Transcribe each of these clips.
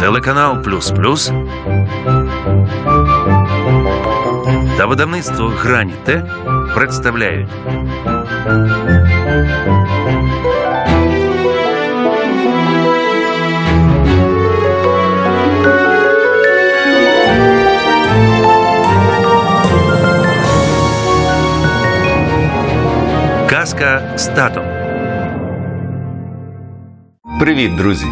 Телеканал Плюс Плюс та видавництво Грані Т представляють Казка з татом. Привіт, друзі!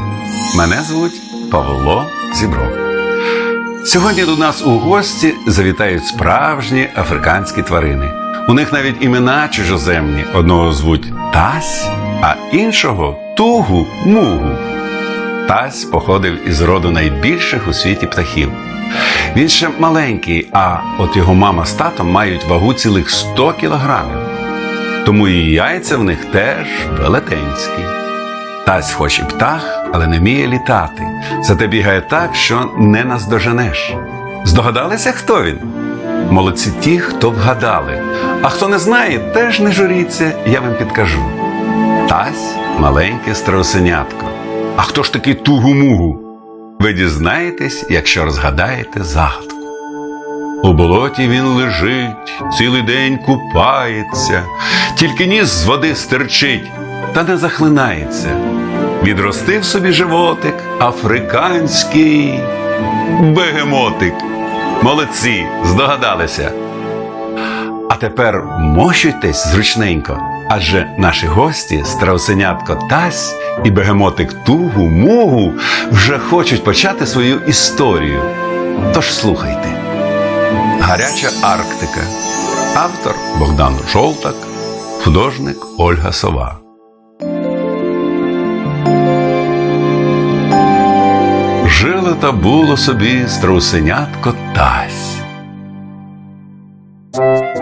Мене звуть Павло Зібров. Сьогодні до нас у гості завітають справжні африканські тварини. У них навіть імена чужоземні. Одного звуть Тась, а іншого Тугу Мугу. Тась походив із роду найбільших у світі птахів. Він ще маленький, а от його мама з татом мають вагу цілих 100 кілограмів. Тому і яйця в них теж велетенські. Тась хоч і птах, але не вміє літати. Зате бігає так, що не наздоженеш. Здогадалися, хто він? Молодці ті, хто вгадали. А хто не знає, теж не журіться, я вам підкажу. Тась маленьке страусенятко. А хто ж такий тугу-мугу? Ви дізнаєтесь, якщо розгадаєте загадку. У болоті він лежить, цілий день купається, тільки ніс з води стерчить, та не захлинається. Відростив собі животик африканський бегемотик. Молодці, здогадалися. А тепер мощуйтесь зручненько, адже наші гості, страусенятко Тась і бегемотик Тугу Мугу, вже хочуть почати свою історію. Тож слухайте. Гаряча Арктика. Автор Богдан Жолтак, художник Ольга Сова. Та було собі страусенятко Тась.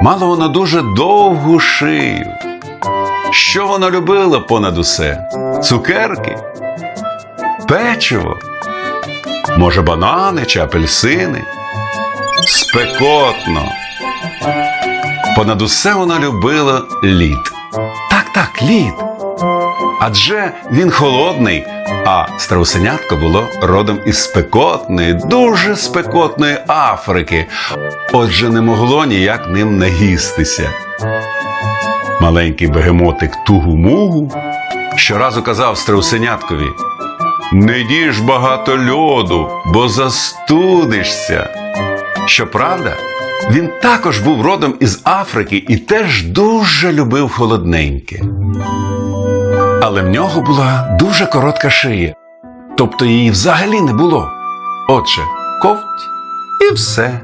Мало воно дуже довгу шию. Що вона любила понад усе? Цукерки? Печиво? Може, банани чи апельсини? Спекотно. Понад усе вона любила лід. Так, так, лід. Адже він холодний, а страусенятко було родом із спекотної, дуже спекотної Африки. Отже, не могло ніяк ним наїстися. Маленький бегемотик Тугу-Мугу щоразу казав страусеняткові: Не їж багато льоду, бо застудишся. Щоправда, він також був родом із Африки і теж дуже любив холодненьке. Але в нього була дуже коротка шия, тобто її взагалі не було. Отже, ковть і все.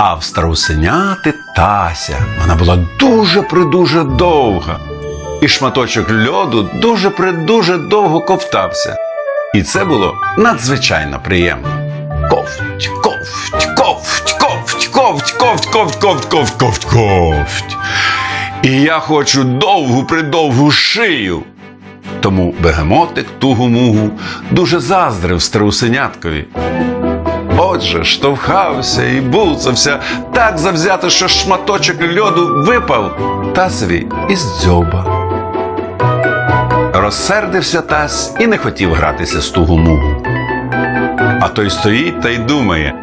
А в страусеняти Тася вона була дуже придуже довга, і шматочок льоду дуже придуже довго ковтався. І це було надзвичайно приємно. Ковть, ковть, ковть, ковть, ковть, ковть, ковть, ковть, ковть, ковть, ковть. І я хочу довгу придовгу шию. Тому бегемотик тугу-мугу дуже заздрив страусеняткові. Отже, штовхався і буцався так завзято, що шматочок льоду випав тасові із дзьоба. Розсердився тась і не хотів гратися з тугу-мугу. А той стоїть та й думає,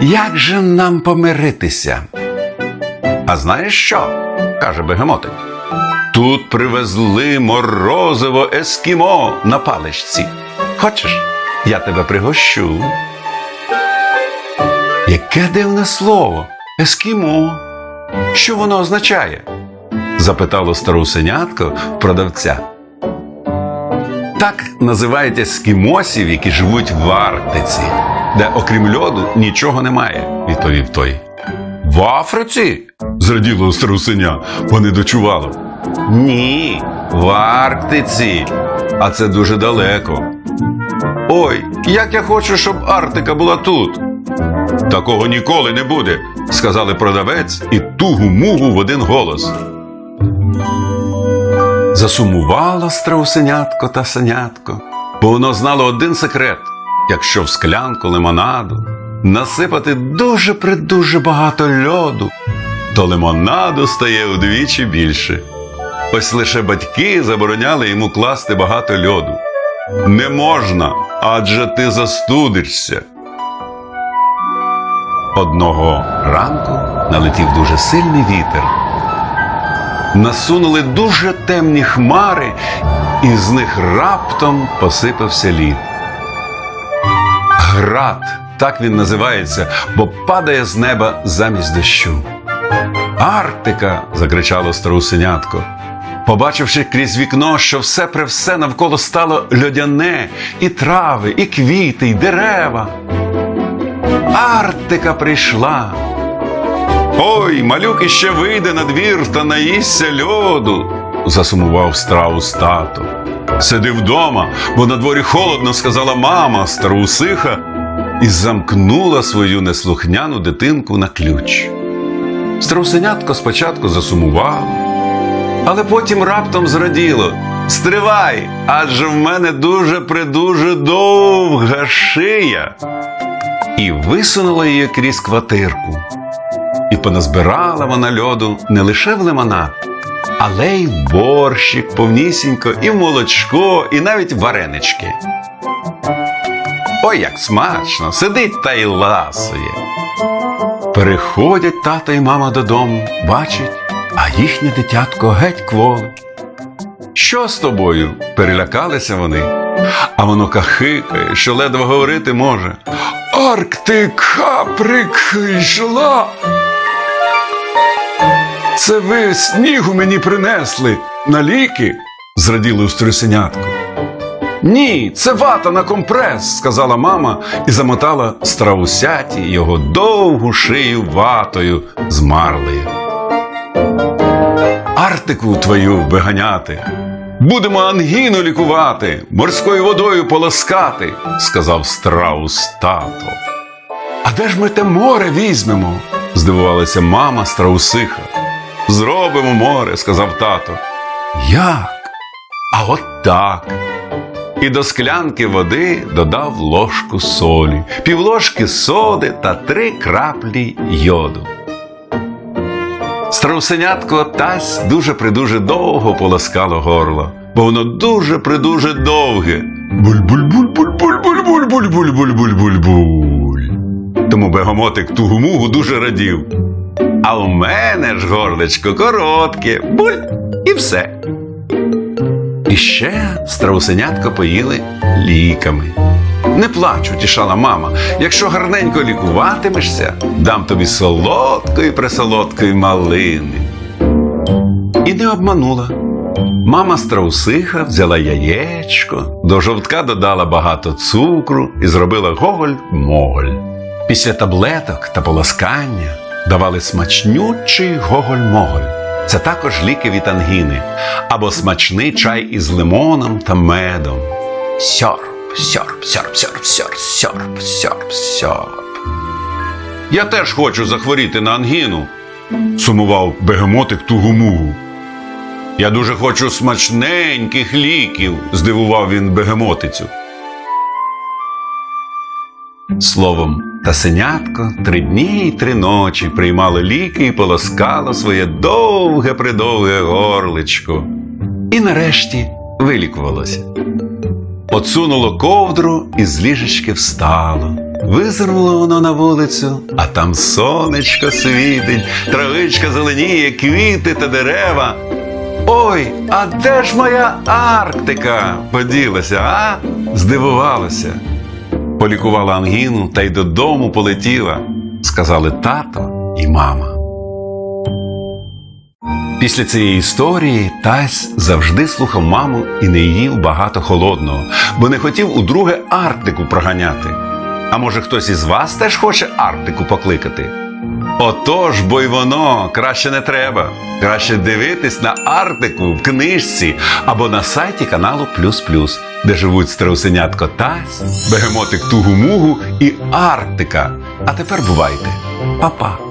як же нам помиритися? А знаєш що? каже бегемотик. Тут привезли морозиво ескімо на паличці. Хочеш, я тебе пригощу? Яке дивне слово? Ескімо. Що воно означає? запитало старусенятко в продавця. Так називають ескімосів, які живуть в Арктиці, де окрім льоду нічого немає, відповів той. В Африці? зраділо старусеня, вони дочувало. Ні, в Арктиці, а це дуже далеко. Ой, як я хочу, щоб Арктика була тут. Такого ніколи не буде, сказали продавець і тугу-мугу в один голос. Засумувало страусенятко та синятко, бо воно знало один секрет: якщо в склянку лимонаду насипати дуже придуже багато льоду, то лимонаду стає удвічі більше. Ось лише батьки забороняли йому класти багато льоду. Не можна, адже ти застудишся. Одного ранку налетів дуже сильний вітер. Насунули дуже темні хмари, і з них раптом посипався лід. Град, так він називається, бо падає з неба замість дощу. Арктика. закричало старусенятко. Побачивши крізь вікно, що все при все навколо стало льодяне, і трави, і квіти, і дерева. Арктика прийшла. Ой, малюк іще вийде на двір та наїсться льоду, засумував страус тато. Сиди вдома, бо на дворі холодно, сказала мама старусиха, і замкнула свою неслухняну дитинку на ключ. Страусенятко спочатку засумувало, але потім раптом зраділо. Стривай, адже в мене дуже придуже довга шия. І висунула її крізь квартирку. І поназбирала вона льоду не лише в лимонад, але й в борщик повнісінько, і в молочко, і навіть варенички. Ой, як смачно! Сидить та й ласує. Переходять тато і мама додому, бачать, а їхнє дитятко геть кволе. Що з тобою? перелякалися вони, а воно кахикає, що ледве говорити може. Арктика прийшла. Це ви снігу мені принесли на ліки? зраділо струсенятко. Ні, це вата на компрес, сказала мама і замотала страусяті його довгу шию ватою з марлею. Артику твою вбеганяти. Будемо ангіну лікувати, морською водою полоскати, сказав страус тато. А де ж ми те море візьмемо? здивувалася мама страусиха. Зробимо море, сказав тато. Як? А от так. І до склянки води додав ложку солі, півложки соди та три краплі йоду. Страусенятко тась дуже придуже довго полоскало горло, бо воно дуже придуже довге. Буль-буль-буль-буль-буль-буль-буль-буль-буль-буль-буль. Тому бегомотик тугу-мугу дуже радів. А у мене ж горлечко коротке, буль і все. І ще страусенятко поїли ліками. Не плач, утішала мама. Якщо гарненько лікуватимешся, дам тобі солодкої присолодкої малини. І не обманула. Мама страусиха взяла яєчко, до жовтка додала багато цукру і зробила гоголь-моголь. Після таблеток та полоскання давали смачнючий гоголь-моголь. Це також ліки від ангіни або смачний чай із лимоном та медом. Сьорб, сьорб, сьорб, сьорб, сьорб, сьорб, сьорб, сьорб. Я теж хочу захворіти на ангіну, сумував бегемотик тугумугу. Я дуже хочу смачненьких ліків, здивував він бегемотицю. Словом, тасенятко три дні й три ночі приймало ліки і полоскало своє довге придовге горличко. І нарешті вилікувалося. Подсунуло ковдру і з ліжечки встало. Визирнуло воно на вулицю, а там сонечко світить, травичка зеленіє, квіти та дерева. Ой, а де ж моя Арктика? Поділася, а? Здивувалася. Полікувала ангіну та й додому полетіла, сказали тато і мама. Після цієї історії Тась завжди слухав маму і не їв багато холодного, бо не хотів удруге Арктику проганяти. А може хтось із вас теж хоче Арктику покликати? Отож, бо й воно краще не треба. Краще дивитись на Арктику в книжці або на сайті каналу Плюс Плюс, де живуть страусенятко Тась, бегемотик Тугу-Мугу і Арктика. А тепер бувайте, Па-па!